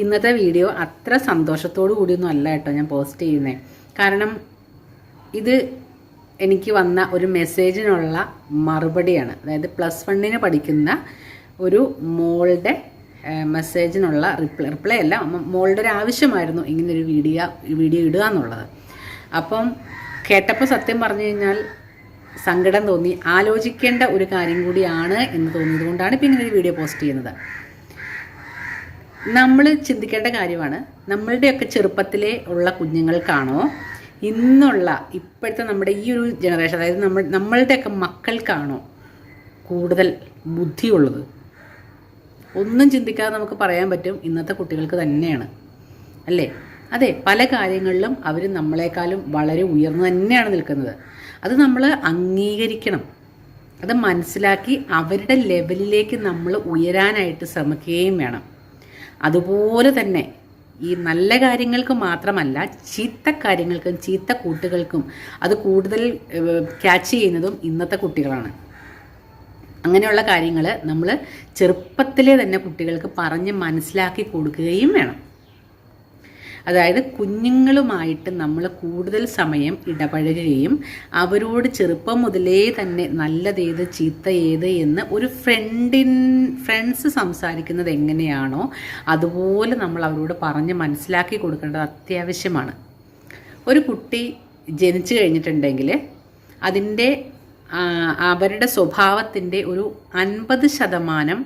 ഇന്നത്തെ വീഡിയോ അത്ര സന്തോഷത്തോടു കൂടിയൊന്നും അല്ല കേട്ടോ ഞാൻ പോസ്റ്റ് ചെയ്യുന്നത് കാരണം ഇത് എനിക്ക് വന്ന ഒരു മെസ്സേജിനുള്ള മറുപടിയാണ്. അതായത് പ്ലസ് വണ്ണിന് പഠിക്കുന്ന ഒരു മോളുടെ മെസ്സേജിനുള്ള റിപ്ലൈ റിപ്ലൈ അല്ല മോളുടെ ഒരു ആവശ്യമായിരുന്നു ഇങ്ങനൊരു വീഡിയോ വീഡിയോ ഇടുക എന്നുള്ളത്. അപ്പം കേട്ടപ്പോൾ സത്യം പറഞ്ഞു കഴിഞ്ഞാൽ സങ്കടം തോന്നി. ആലോചിക്കേണ്ട ഒരു കാര്യം കൂടിയാണ് എന്ന് തോന്നിയത് കൊണ്ടാണ് ഇപ്പം ഇങ്ങനൊരു വീഡിയോ പോസ്റ്റ് ചെയ്യുന്നത്. നമ്മൾ ചിന്തിക്കേണ്ട കാര്യമാണ്. നമ്മളുടെയൊക്കെ ചെറുപ്പത്തിലെ ഉള്ള കുഞ്ഞുങ്ങൾക്കാണോ ഇന്നുള്ള ഇപ്പോഴത്തെ നമ്മുടെ ഈ ഒരു ജനറേഷൻ അതായത് നമ്മൾ നമ്മളുടെയൊക്കെ മക്കൾക്കാണോ കൂടുതൽ ബുദ്ധിയുള്ളത്? ഒന്നും ചിന്തിക്കാതെ നമുക്ക് പറയാൻ പറ്റും ഇന്നത്തെ കുട്ടികൾക്ക് തന്നെയാണ്. അല്ലേ? അതെ പല കാര്യങ്ങളിലും അവർ നമ്മളെക്കാളും വളരെ ഉയർന്നു തന്നെയാണ് നിൽക്കുന്നത്. അത് നമ്മൾ അംഗീകരിക്കണം. അത് മനസ്സിലാക്കി അവരുടെ ലെവലിലേക്ക് നമ്മൾ ഉയരാനായിട്ട് ശ്രമിക്കുകയും വേണം. അതുപോലെ തന്നെ ഈ നല്ല കാര്യങ്ങൾക്ക് മാത്രമല്ല ചീത്ത കാര്യങ്ങൾക്കും ചീത്ത കൂട്ടുകൾക്കും അത് കൂടുതൽ ക്യാച്ച് ചെയ്യുന്നതും ഇന്നത്തെ കുട്ടികളാണ്. അങ്ങനെയുള്ള കാര്യങ്ങൾ നമ്മൾ ചെറുപ്പത്തിലെ തന്നെ കുട്ടികൾക്ക് പറഞ്ഞ് മനസ്സിലാക്കി കൊടുക്കുകയും വേണം. അതായത് കുഞ്ഞുങ്ങളുമായിട്ട് നമ്മൾ കൂടുതൽ സമയം ഇടപഴകുകയും അവരോട് ചെറുപ്പം മുതലേ തന്നെ നല്ലതേത് ചീത്ത ഏത് എന്ന് ഒരു ഫ്രണ്ടിൻ ഫ്രണ്ട്സ് സംസാരിക്കുന്നത് എങ്ങനെയാണോ അതുപോലെ നമ്മൾ അവരോട് പറഞ്ഞ് മനസ്സിലാക്കി കൊടുക്കേണ്ടത് അത്യാവശ്യമാണ്. ഒരു കുട്ടി ജനിച്ചു കഴിഞ്ഞിട്ടുണ്ടെങ്കിൽ അതിന്റെ അവരുടെ സ്വഭാവത്തിന്റെ ഒരു അൻപത് ശതമാനം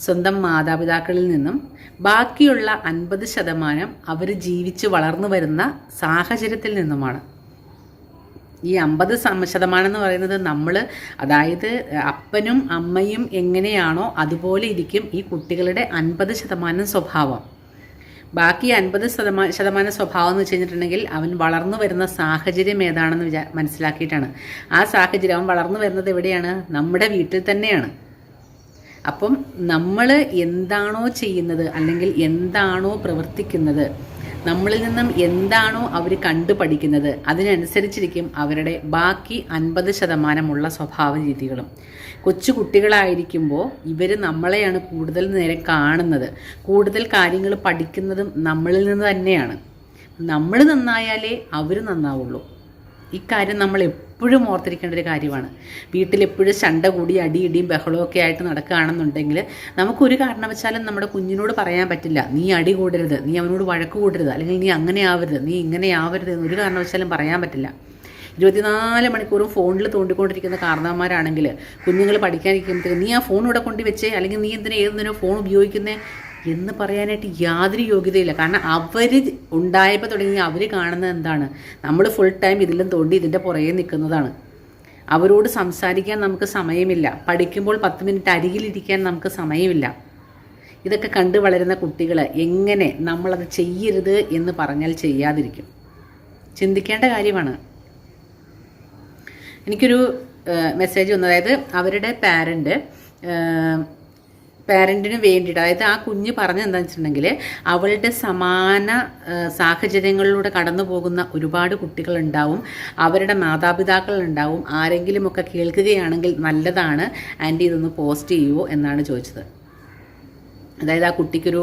സ്വന്തം മാതാപിതാക്കളിൽ നിന്നും ബാക്കിയുള്ള അൻപത് ശതമാനം അവർ ജീവിച്ച് വളർന്നു വരുന്ന സാഹചര്യത്തിൽ നിന്നുമാണ്. ഈ അമ്പത് ശതമാനം എന്ന് പറയുന്നത് നമ്മൾ അതായത് അപ്പനും അമ്മയും എങ്ങനെയാണോ അതുപോലെ ഇരിക്കും ഈ കുട്ടികളുടെ അൻപത് ശതമാനം സ്വഭാവം. ബാക്കി അൻപത് ശതമാനം ശതമാനം സ്വഭാവം എന്ന് വെച്ച് കഴിഞ്ഞിട്ടുണ്ടെങ്കിൽ അവൻ വളർന്നു വരുന്ന സാഹചര്യം ഏതാണെന്ന് വിചാ മനസ്സിലാക്കിയിട്ടാണ്. ആ സാഹചര്യം അവൻ വളർന്നു വരുന്നത് എവിടെയാണ്? നമ്മുടെ വീട്ടിൽ തന്നെയാണ്. അപ്പം നമ്മൾ എന്താണോ ചെയ്യുന്നത് അല്ലെങ്കിൽ എന്താണോ പ്രവർത്തിക്കുന്നത് നമ്മളിൽ നിന്നും എന്താണോ അവർ കണ്ടു പഠിക്കുന്നത് അതിനനുസരിച്ചിരിക്കും അവരുടെ ബാക്കി അൻപത് ശതമാനമുള്ള സ്വഭാവ രീതികളും. കൊച്ചു കുട്ടികളായിരിക്കുമ്പോൾ ഇവർ നമ്മളെയാണ് കൂടുതൽ നേരം കാണുന്നത്. കൂടുതൽ കാര്യങ്ങൾ പഠിക്കുന്നതും നമ്മളിൽ നിന്ന് തന്നെയാണ്. നമ്മൾ നന്നായാലേ അവർ നന്നാവുള്ളൂ. ഇക്കാര്യം നമ്മൾ എപ്പോഴും ഓർത്തിരിക്കേണ്ട ഒരു കാര്യമാണ്. വീട്ടിലെപ്പോഴും ശണ്ട കൂടി അടിയിടിയും ബഹളമൊക്കെ ആയിട്ട് നടക്കുകയാണെന്നുണ്ടെങ്കിൽ നമുക്കൊരു കാരണവശാലും നമ്മുടെ കുഞ്ഞിനോട് പറയാൻ പറ്റില്ല. നീ അടി കൂടരുത്. നീ അവനോട് വഴക്ക് കൂടരുത്. അല്ലെങ്കിൽ നീ അങ്ങനെ ആവരുത്. നീ ഇങ്ങനെ ആവരുത് എന്ന് ഒരു കാരണവശാലും പറയാൻ പറ്റില്ല. ഇരുപത്തിനാല് മണിക്കൂറും ഫോണിൽ തോണ്ടിക്കൊണ്ടിരിക്കുന്ന കാരണവന്മാരാണെങ്കിൽ കുഞ്ഞുങ്ങൾ പഠിക്കാനിരിക്കുമ്പോഴത്തേക്ക് നീ ആ ഫോൺ ഇവിടെ കൊണ്ട് വെച്ചേ അല്ലെങ്കിൽ നീ എന്തിനാ ഏതെന്തിനോ ഫോൺ ഉപയോഗിക്കുന്നേ? എന്ന് പറയാനായിട്ട് യാതൊരു യോഗ്യതയില്ല. കാരണം അവർ ഉണ്ടായപ്പോൾ തുടങ്ങി അവർ കാണുന്നത് എന്താണ്? നമ്മൾ ഫുൾ ടൈം ഇതിലും തോണ്ടി ഇതിന്റെ പുറകെ നിൽക്കുന്നതാണ്. അവരോട് സംസാരിക്കാൻ നമുക്ക് സമയമില്ല. പഠിക്കുമ്പോൾ പത്ത് മിനിറ്റ് അരികിലിരിക്കാൻ നമുക്ക് സമയമില്ല. ഇതൊക്കെ കണ്ടു വളരുന്ന കുട്ടികൾ എങ്ങനെ നമ്മളത് ചെയ്യരുത് എന്ന് പറഞ്ഞാൽ ചെയ്യാതിരിക്കും. ചിന്തിക്കേണ്ട കാര്യമാണ്. എനിക്കൊരു മെസ്സേജ് വന്നു. അതായത് അവരുടെ പാരന്റ് പാരന്റിന് വേണ്ടിയിട്ട് അതായത് ആ കുഞ്ഞ് പറഞ്ഞെന്താണെന്ന് വെച്ചിട്ടുണ്ടെങ്കിൽ അവളുടെ സമാന സാഹചര്യങ്ങളിലൂടെ കടന്നു പോകുന്ന ഒരുപാട് കുട്ടികളുണ്ടാവും. അവരുടെ മാതാപിതാക്കളുണ്ടാവും. ആരെങ്കിലുമൊക്കെ കേൾക്കുകയാണെങ്കിൽ നല്ലതാണ്. ആന്റി ഇതൊന്ന് പോസ്റ്റ് ചെയ്യുമോ എന്നാണ് ചോദിച്ചത്. അതായത് ആ കുട്ടിക്കൊരു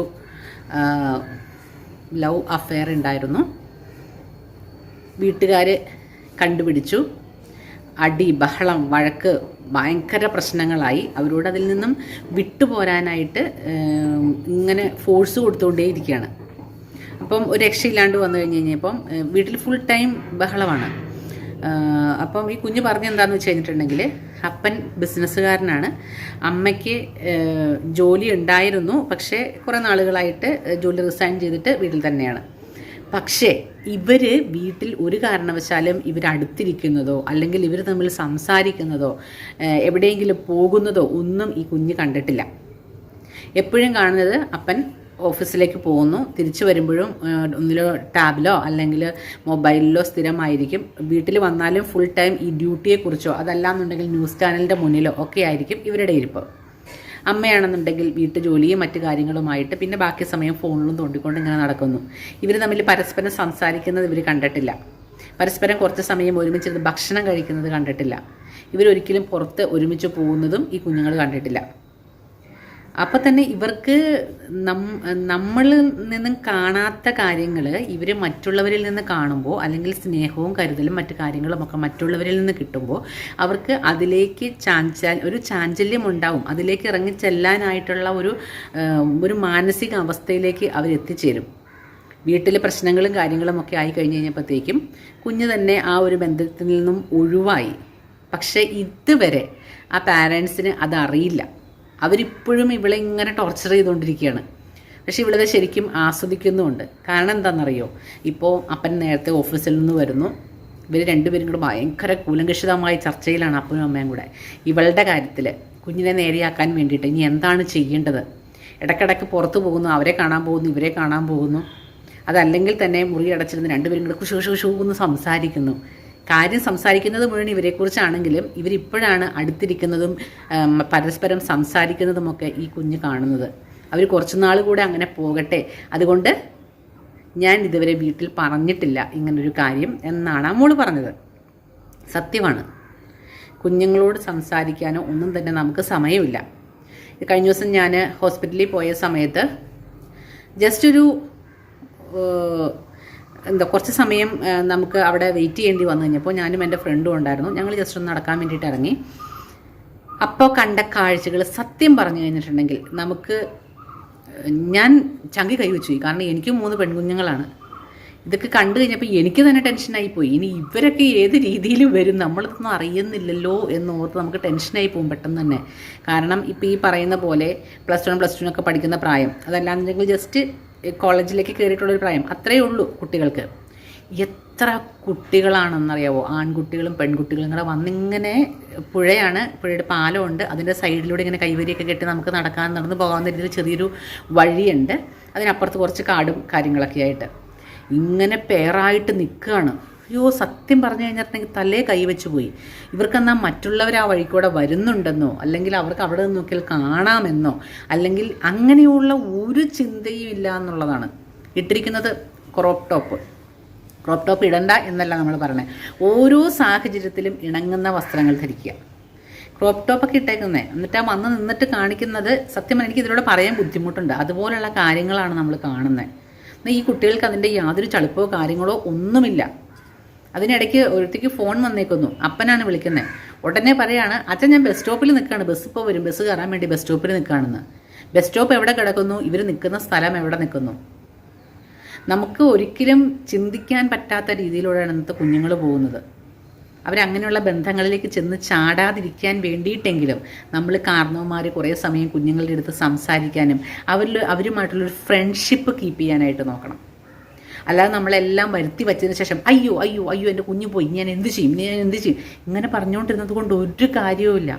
ലവ് അഫെയർ ഉണ്ടായിരുന്നു. വീട്ടുകാർ കണ്ടുപിടിച്ചു. അടി ബഹളം വഴക്ക് ഭയങ്കര പ്രശ്നങ്ങളായി അവരോട് അതിൽ നിന്നും വിട്ടുപോരാനായിട്ട് ഇങ്ങനെ ഫോഴ്സ് കൊടുത്തുകൊണ്ടേ ഇരിക്കുകയാണ് അപ്പം ഒരു രക്ഷയില്ലാണ്ട് വന്നു കഴിഞ്ഞ് കഴിഞ്ഞപ്പം വീട്ടിൽ ഫുൾ ടൈം ബഹളമാണ്. അപ്പം ഈ കുഞ്ഞ് പറഞ്ഞ് എന്താണെന്ന് വെച്ച് കഴിഞ്ഞിട്ടുണ്ടെങ്കിൽ അപ്പൻ ബിസിനസ്സുകാരനാണ്. അമ്മയ്ക്ക് ജോലി ഉണ്ടായിരുന്നു പക്ഷേ കുറേ നാളുകളായിട്ട് ജോലി റിസൈൻ ചെയ്തിട്ട് വീട്ടിൽ തന്നെയാണ്. പക്ഷേ ഇവർ വീട്ടിൽ ഒരു കാരണവശാലും ഇവർ അടുത്തിരിക്കുന്നതോ അല്ലെങ്കിൽ ഇവർ തമ്മിൽ സംസാരിക്കുന്നതോ എവിടെയെങ്കിലും പോകുന്നതോ ഒന്നും ഈ കുഞ്ഞ് കണ്ടിട്ടില്ല. എപ്പോഴും കാണുന്നത് അപ്പൻ ഓഫീസിലേക്ക് പോകുന്നു. തിരിച്ചു വരുമ്പോഴും ഒന്നിലോ ടാബിലോ അല്ലെങ്കിൽ മൊബൈലിലോ സ്ഥിരമായിരിക്കും. വീട്ടിൽ വന്നാലും ഫുൾ ടൈം ഈ ഡ്യൂട്ടിയെക്കുറിച്ചോ അതല്ലാന്നുണ്ടെങ്കിൽ ന്യൂസ് ചാനലിന്റെ മുന്നിലോ ഒക്കെ ആയിരിക്കും ഇവരുടെ ഇരിപ്പ്. അമ്മയാണെന്നുണ്ടെങ്കിൽ വീട്ടുജോലിയും മറ്റു കാര്യങ്ങളുമായിട്ട് പിന്നെ ബാക്കി സമയം ഫോണിലും തോണ്ടിക്കൊണ്ട് ഇങ്ങനെ നടക്കുന്നു. ഇവർ തമ്മിൽ പരസ്പരം സംസാരിക്കുന്നത് ഇവർ കണ്ടിട്ടില്ല. പരസ്പരം കുറച്ച് സമയം ഒരുമിച്ചിരുന്ന് ഭക്ഷണം കഴിക്കുന്നത് കണ്ടിട്ടില്ല. ഇവരൊരിക്കലും പുറത്ത് ഒരുമിച്ച് പോകുന്നതും ഈ കുഞ്ഞുങ്ങൾ കണ്ടിട്ടില്ല. അപ്പം തന്നെ ഇവർക്ക് നമ്മൾ നിന്നും കാണാത്ത കാര്യങ്ങൾ ഇവർ മറ്റുള്ളവരിൽ നിന്ന് കാണുമ്പോൾ അല്ലെങ്കിൽ സ്നേഹവും കരുതലും മറ്റു കാര്യങ്ങളും ഒക്കെ മറ്റുള്ളവരിൽ നിന്ന് കിട്ടുമ്പോൾ അവർക്ക് അതിലേക്ക് ചാഞ്ചാൽ ഒരു ചാഞ്ചല്യം ഉണ്ടാവും. അതിലേക്ക് ഇറങ്ങി ചെല്ലാനായിട്ടുള്ള ഒരു ഒരു മാനസിക അവസ്ഥയിലേക്ക് അവരെത്തിച്ചേരും വീട്ടിലെ പ്രശ്നങ്ങളും കാര്യങ്ങളും ഒക്കെ ആയി കഴിഞ്ഞ് കഴിഞ്ഞപ്പോഴത്തേക്കും കുഞ്ഞ് തന്നെ ആ ഒരു ബന്ധത്തിൽ നിന്നും ഒഴിവായി. പക്ഷേ ഇതുവരെ ആ പാരൻസിന് അതറിയില്ല. അവരിപ്പോഴും ഇവളെ ഇങ്ങനെ ടോർച്ചർ ചെയ്തുകൊണ്ടിരിക്കുകയാണ്. പക്ഷേ ഇവളത് ശരിക്കും ആസ്വദിക്കുന്നുമുണ്ട്. കാരണം എന്താണെന്നറിയോ? ഇപ്പോൾ അപ്പൻ നേരത്തെ ഓഫീസിൽ നിന്ന് വരുന്നു. ഇവർ രണ്ടുപേരും കൂടെ ഭയങ്കര കൂലങ്കഷിതമായ ചർച്ചയിലാണ് അപ്പനും അമ്മയും കൂടെ. ഇവളുടെ കാര്യത്തിൽ കുഞ്ഞിനെ നേരെയാക്കാൻ വേണ്ടിയിട്ട് ഇനി എന്താണ് ചെയ്യേണ്ടത്? ഇടയ്ക്കിടയ്ക്ക് പുറത്തു പോകുന്നു അവരെ കാണാൻ പോകുന്നു ഇവരെ കാണാൻ പോകുന്നു. അതല്ലെങ്കിൽ തന്നെ മുറി അടച്ചിരുന്ന് രണ്ടുപേരും കൂടെ കുശു കുശു കുശു എന്ന് സംസാരിക്കുന്നു. കാര്യം സംസാരിക്കുന്നത് മുഴുവൻ ഇവരെക്കുറിച്ചാണെങ്കിലും ഇവരിപ്പോഴാണ് അടുത്തിരിക്കുന്നതും പരസ്പരം സംസാരിക്കുന്നതുമൊക്കെ ഈ കുഞ്ഞ് കാണുന്നത്. അവർ കുറച്ചുനാൾ കൂടെ അങ്ങനെ പോകട്ടെ. അതുകൊണ്ട് ഞാൻ ഇതുവരെ വീട്ടിൽ പറഞ്ഞിട്ടില്ല ഇങ്ങനൊരു കാര്യം എന്നാണ് ആ മോൾ പറഞ്ഞത്. സത്യമാണ്. കുഞ്ഞുങ്ങളോട് സംസാരിക്കാനോ ഒന്നും തന്നെ നമുക്ക് സമയമില്ല. കഴിഞ്ഞ ദിവസം ഞാൻ ഹോസ്പിറ്റലിൽ പോയ സമയത്ത് ജസ്റ്റ് ഒരു എന്താ കുറച്ച് സമയം നമുക്ക് അവിടെ വെയിറ്റ് ചെയ്യേണ്ടി വന്നു കഴിഞ്ഞപ്പോൾ ഞാനും എന്റെ ഫ്രണ്ടും ഉണ്ടായിരുന്നു. ഞങ്ങൾ ജസ്റ്റ് ഒന്ന് നടക്കാൻ വേണ്ടിയിട്ട് ഇറങ്ങി. അപ്പോൾ കണ്ട കാഴ്ചകൾ സത്യം പറഞ്ഞു കഴിഞ്ഞിട്ടുണ്ടെങ്കിൽ നമുക്ക് ഞാൻ ചങ്കി കൈവച്ചു പോയി കാരണം എനിക്കും മൂന്ന് പെൺകുഞ്ഞുങ്ങളാണ്. ഇതൊക്കെ കണ്ടു കഴിഞ്ഞപ്പോൾ എനിക്ക് തന്നെ ടെൻഷനായി പോയി. ഇനി ഇവരൊക്കെ ഏത് രീതിയിൽ വരും? നമ്മളിതൊന്നും അറിയുന്നില്ലല്ലോ എന്ന് ഓർത്ത് നമുക്ക് ടെൻഷനായി പോകും പെട്ടെന്ന് തന്നെ. കാരണം ഇപ്പോൾ ഈ പറയുന്ന പോലെ പ്ലസ് വൺ പ്ലസ് ടുനൊക്കെ പഠിക്കുന്ന പ്രായം. അതല്ലാന്നുണ്ടെങ്കിൽ ജസ്റ്റ് കോളേജിലേക്ക് കയറിയിട്ടുള്ളൊരു പ്രായം. അത്രയേ ഉള്ളൂ കുട്ടികൾക്ക്. എത്ര കുട്ടികളാണെന്നറിയാവോ? ആൺകുട്ടികളും പെൺകുട്ടികളും കൂടെ വന്നിങ്ങനെ പുഴയാണ് പുഴയുടെ പാലമുണ്ട്. അതിന്റെ സൈഡിലൂടെ ഇങ്ങനെ കൈവരിയൊക്കെ കെട്ടി നമുക്ക് നടക്കാൻ നടന്ന് പോകാവുന്ന രീതിയിൽ ചെറിയൊരു വഴിയുണ്ട്. അതിനപ്പുറത്ത് കുറച്ച് കാടും കാര്യങ്ങളൊക്കെ ആയിട്ട് ഇങ്ങനെ പേറായിട്ട് നിൽക്കുകയാണ്. അയ്യോ സത്യം പറഞ്ഞു കഴിഞ്ഞിട്ടുണ്ടെങ്കിൽ തലേ കൈവച്ച് പോയി. ഇവർക്കെന്നാൽ മറ്റുള്ളവർ ആ വഴിക്കൂടെ വരുന്നുണ്ടെന്നോ? അല്ലെങ്കിൽ അവർക്ക് അവിടെ നിന്ന് നോക്കിയാൽ കാണാമെന്നോ? അല്ലെങ്കിൽ അങ്ങനെയുള്ള ഒരു ചിന്തയും ഇല്ല എന്നുള്ളതാണ്. ഇട്ടിരിക്കുന്നത് ക്രോപ്പ് ടോപ്പ് ക്രോപ്പ് ടോപ്പ് ഇടണ്ട എന്നല്ല നമ്മൾ പറയണേ. ഓരോ സാഹചര്യത്തിലും ഇണങ്ങുന്ന വസ്ത്രങ്ങൾ ധരിക്കുക. ക്രോപ്പ് ടോപ്പൊക്കെ ഇട്ടേക്കുന്നേ. എന്നിട്ട് ആ വന്ന് നിന്നിട്ട് കാണിക്കുന്നത് സത്യം എനിക്ക് ഇതിലൂടെ പറയാൻ ബുദ്ധിമുട്ടുണ്ട്. അതുപോലുള്ള കാര്യങ്ങളാണ് നമ്മൾ കാണുന്നത് ഈ കുട്ടികൾക്ക് അതിന്റെ യാതൊരു ചളിപ്പോ കാര്യങ്ങളോ ഒന്നുമില്ല. അതിനിടയ്ക്ക് ഒരുത്തിക്ക് ഫോൺ വന്നേക്കുന്നു. അപ്പനാണ് വിളിക്കുന്നത് ഉടനെ പറയാണ് അച്ഛൻ ഞാൻ ബസ് സ്റ്റോപ്പിൽ നിൽക്കുകയാണ്. ബസ് ഇപ്പോൾ വരും. ബസ് കയറാൻ വേണ്ടി ബസ് സ്റ്റോപ്പിൽ നിൽക്കുകയാണെന്ന്. ബസ് സ്റ്റോപ്പ് എവിടെ കിടക്കുന്നു? ഇവർ നിൽക്കുന്ന സ്ഥലം എവിടെ നിൽക്കുന്നു? നമുക്ക് ഒരിക്കലും ചിന്തിക്കാൻ പറ്റാത്ത രീതിയിലൂടെയാണ് ഇന്നത്തെ കുഞ്ഞുങ്ങൾ പോകുന്നത്. അവരങ്ങനെയുള്ള ബന്ധങ്ങളിലേക്ക് ചെന്ന് ചാടാതിരിക്കാൻ വേണ്ടിയിട്ടെങ്കിലും നമ്മൾ കാരണവന്മാർ കുറേ സമയം കുഞ്ഞുങ്ങളുടെ അടുത്ത് സംസാരിക്കാനും അവരിൽ അവരുമായിട്ടുള്ളൊരു ഫ്രണ്ട്ഷിപ്പ് കീപ്പ് ചെയ്യാനായിട്ട് നോക്കണം. അല്ലാതെ നമ്മളെല്ലാം വരുത്തി വച്ചതിന് ശേഷം അയ്യോ അയ്യോ അയ്യോ എന്റെ കുഞ്ഞു പോയി ഞാൻ എന്ത് ചെയ്യും ഞാൻ എന്ത് ചെയ്യും? ഇങ്ങനെ പറഞ്ഞുകൊണ്ടിരുന്നത് കൊണ്ട് ഒരു കാര്യവുമില്ല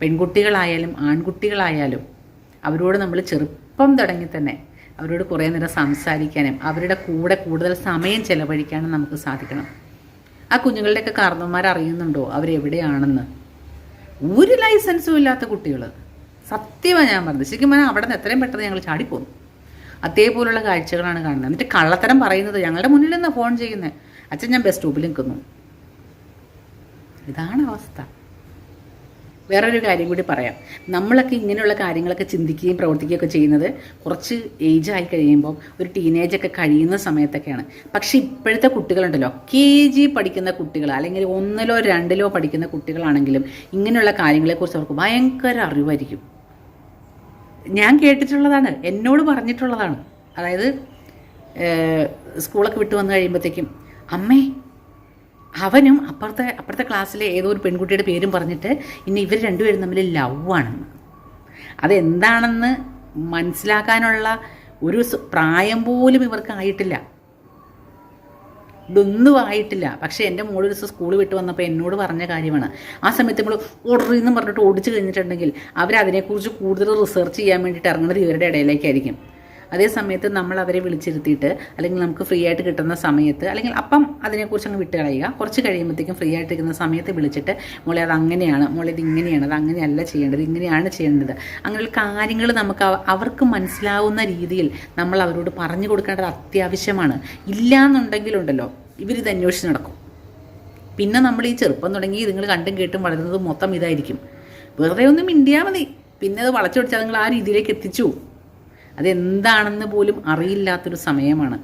പെൺകുട്ടികളായാലും ആൺകുട്ടികളായാലും അവരോട് നമ്മൾ ചെറുപ്പം തുടങ്ങി തന്നെ അവരോട് കുറേ നേരം സംസാരിക്കാനും അവരുടെ കൂടെ കൂടുതൽ സമയം ചെലവഴിക്കാനും നമുക്ക് സാധിക്കണം. ആ കുഞ്ഞുങ്ങളുടെയൊക്കെ കാരണവന്മാർ അറിയുന്നുണ്ടോ അവരെവിടെയാണെന്ന് ഒരു ലൈസൻസും ഇല്ലാത്ത കുട്ടികൾ സത്യമാണ് ഞാൻ പറഞ്ഞത്. ശരിക്കും അവിടെ നിന്ന് എത്രയും പെട്ടെന്ന് ഞങ്ങൾ ചാടിപ്പോന്നു അതേപോലുള്ള കാഴ്ചകളാണ് കാണുന്നത്. എന്നിട്ട് കള്ളത്തരം പറയുന്നത് ഞങ്ങളുടെ മുന്നിൽ നിന്നാണ് ഫോൺ ചെയ്യുന്നത് അച്ഛൻ ഞാൻ ബസ് സ്റ്റോപ്പിൽ നിൽക്കുന്നു. ഇതാണ് അവസ്ഥ. വേറൊരു കാര്യം കൂടി പറയാം. നമ്മളൊക്കെ ഇങ്ങനെയുള്ള കാര്യങ്ങളൊക്കെ ചിന്തിക്കുകയും പ്രവർത്തിക്കുകയൊക്കെ ചെയ്യുന്നത് കുറച്ച് ഏജ് ആയി കഴിയുമ്പോൾ ഒരു ടീനേജ് ഒക്കെ കഴിയുന്ന സമയത്തൊക്കെയാണ്. പക്ഷേ ഇപ്പോഴത്തെ കുട്ടികളുണ്ടല്ലോ കെ ജി പഠിക്കുന്ന കുട്ടികൾ അല്ലെങ്കിൽ ഒന്നിലോ രണ്ടിലോ പഠിക്കുന്ന കുട്ടികളാണെങ്കിലും ഇങ്ങനെയുള്ള കാര്യങ്ങളെക്കുറിച്ച് അവർക്ക് ഭയങ്കര അറിവായിരിക്കും. ഞാൻ കേട്ടിട്ടുള്ളതാണ് എന്നോട് പറഞ്ഞിട്ടുള്ളതാണ്. അതായത് സ്കൂളൊക്കെ വിട്ട് വന്നു കഴിയുമ്പോഴത്തേക്കും അമ്മേ അവനും അപ്പുറത്തെ അപ്പുറത്തെ ക്ലാസ്സിലെ ഏതോ ഒരു പെൺകുട്ടിയുടെ പേരും പറഞ്ഞിട്ട് ഇനി ഇവർ രണ്ടുപേരും തമ്മിൽ ലവ് ആണെന്ന് അതെന്താണെന്ന് മനസ്സിലാക്കാനുള്ള ഒരു പ്രായം പോലും ഇവർക്ക് ആയിട്ടില്ല. ഇതൊന്നും ആയിട്ടില്ല. പക്ഷേ എന്റെ മോൾ ദിവസം സ്കൂൾ വിട്ട് വന്നപ്പോൾ എന്നോട് പറഞ്ഞ കാര്യമാണ്. ആ സമയത്ത് നമ്മൾ ഓർഡറിന്ന് പറഞ്ഞിട്ട് ഓടിച്ചു കഴിഞ്ഞിട്ടുണ്ടെങ്കിൽ അവരതിനെക്കുറിച്ച് കൂടുതൽ റിസർച്ച് ചെയ്യാൻ വേണ്ടിയിട്ട് ഇറങ്ങുന്നത് ഇവരുടെ ഇടയിലേക്കായിരിക്കും. അതേ സമയത്ത് നമ്മൾ അവരെ വിളിച്ചിരുത്തിയിട്ട് അല്ലെങ്കിൽ നമുക്ക് ഫ്രീ ആയിട്ട് കിട്ടുന്ന സമയത്ത് അല്ലെങ്കിൽ അപ്പം അതിനെക്കുറിച്ച് അങ്ങ് വിട്ട് കളയുക. കുറച്ച് കഴിയുമ്പോഴത്തേക്കും ഫ്രീ ആയിട്ട് ഇരിക്കുന്ന സമയത്ത് വിളിച്ചിട്ട് മോളെ അത് അങ്ങനെയാണ്. മോളെ ഇത് ഇങ്ങനെയാണ്. അത് അങ്ങനെയല്ല ചെയ്യേണ്ടത്. ഇങ്ങനെയാണ് ചെയ്യേണ്ടത്. അങ്ങനെയുള്ള കാര്യങ്ങൾ നമുക്ക് അവ- അവർക്ക് മനസ്സിലാവുന്ന രീതിയിൽ നമ്മൾ അവരോട് പറഞ്ഞു കൊടുക്കേണ്ടത് അത്യാവശ്യമാണ്. ഇല്ല എന്നുണ്ടെങ്കിലുണ്ടല്ലോ ഇവരിത് അന്വേഷിച്ച് നടക്കും. പിന്നെ നമ്മൾ ഈ ചെറുപ്പം തുടങ്ങി ഇതുങ്ങൾ കണ്ടും കേട്ടും വളരുന്നത് മൊത്തം ഇതായിരിക്കും. വെറുതെ ഒന്നും മിണ്ടിയാൽ മതി. പിന്നെ അത് വളച്ചൊടിച്ചാൽ നിങ്ങൾ ആ രീതിയിലേക്ക് എത്തിച്ചു. അതെന്താണെന്ന് പോലും അറിയില്ലാത്തൊരു സമയമാണ്.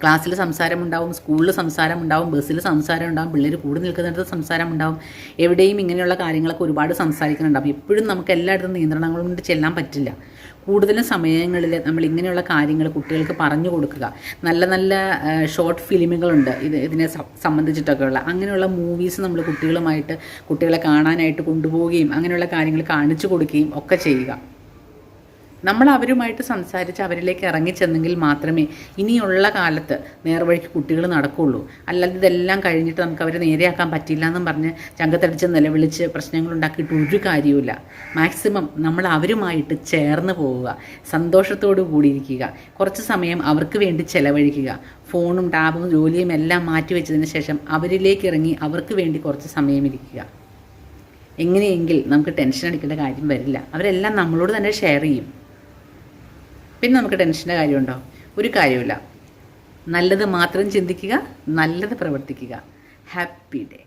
ക്ലാസ്സിൽ സംസാരം ഉണ്ടാവും സ്കൂളിൽ സംസാരം ഉണ്ടാവും ബസ്സിൽ സംസാരം ഉണ്ടാവും പിള്ളേർ കൂടി നിൽക്കുന്നിടത്ത് സംസാരം ഉണ്ടാവും എവിടെയും ഇങ്ങനെയുള്ള കാര്യങ്ങളൊക്കെ ഒരുപാട് സംസാരിക്കുന്നുണ്ടാവും എപ്പോഴും നമുക്ക് എല്ലായിടത്തും നിയന്ത്രണങ്ങൾ കൊണ്ട് ചെല്ലാൻ പറ്റില്ല. കൂടുതലും സമയങ്ങളിൽ നമ്മൾ ഇങ്ങനെയുള്ള കാര്യങ്ങൾ കുട്ടികൾക്ക് പറഞ്ഞു കൊടുക്കുക. നല്ല നല്ല ഷോർട്ട് ഫിലിമുകളുണ്ട് ഇത് ഇതിനെ സംബന്ധിച്ചിട്ടൊക്കെയുള്ള. അങ്ങനെയുള്ള മൂവീസ് നമ്മൾ കുട്ടികളുമായിട്ട് കുട്ടികളെ കാണാനായിട്ട് കൊണ്ടുപോവുകയും അങ്ങനെയുള്ള കാര്യങ്ങൾ കാണിച്ചു കൊടുക്കുകയും ഒക്കെ ചെയ്യുക. നമ്മൾ അവരുമായിട്ട് സംസാരിച്ച് അവരിലേക്ക് ഇറങ്ങിച്ചെന്നെങ്കിൽ മാത്രമേ ഇനിയുള്ള കാലത്ത് നേർവഴിക്ക് കുട്ടികൾ നടക്കുകയുള്ളൂ അല്ലാതെ ഇതെല്ലാം കഴിഞ്ഞിട്ട് നമുക്ക് അവരെ നേരെയാക്കാൻ പറ്റില്ല എന്നും പറഞ്ഞ് ചങ്കത്തടിച്ച് നിലവിളിച്ച് പ്രശ്നങ്ങൾ ഉണ്ടാക്കിയിട്ട് ഒരു കാര്യവുമില്ല. മാക്സിമം നമ്മൾ അവരുമായിട്ട് ചേർന്ന് പോവുക സന്തോഷത്തോടു കൂടിയിരിക്കുക കുറച്ച് സമയം അവർക്ക് വേണ്ടി ചെലവഴിക്കുക ഫോണും ടാബും ജോലിയും എല്ലാം മാറ്റിവെച്ചതിന് ശേഷം അവരിലേക്ക് ഇറങ്ങി അവർക്ക് വേണ്ടി കുറച്ച് സമയം ഇരിക്കുക എങ്ങനെയെങ്കിൽ നമുക്ക് ടെൻഷൻ അടിക്കേണ്ട കാര്യം വരില്ല. അവരെല്ലാം നമ്മളോട് തന്നെ ഷെയർ ചെയ്യും. പിന്നെ നമുക്ക് ടെൻഷന്റെ കാര്യമുണ്ടോ? ഒരു കാര്യമില്ല നല്ലത് മാത്രം ചിന്തിക്കുക നല്ലത് പ്രവർത്തിക്കുക. Happy day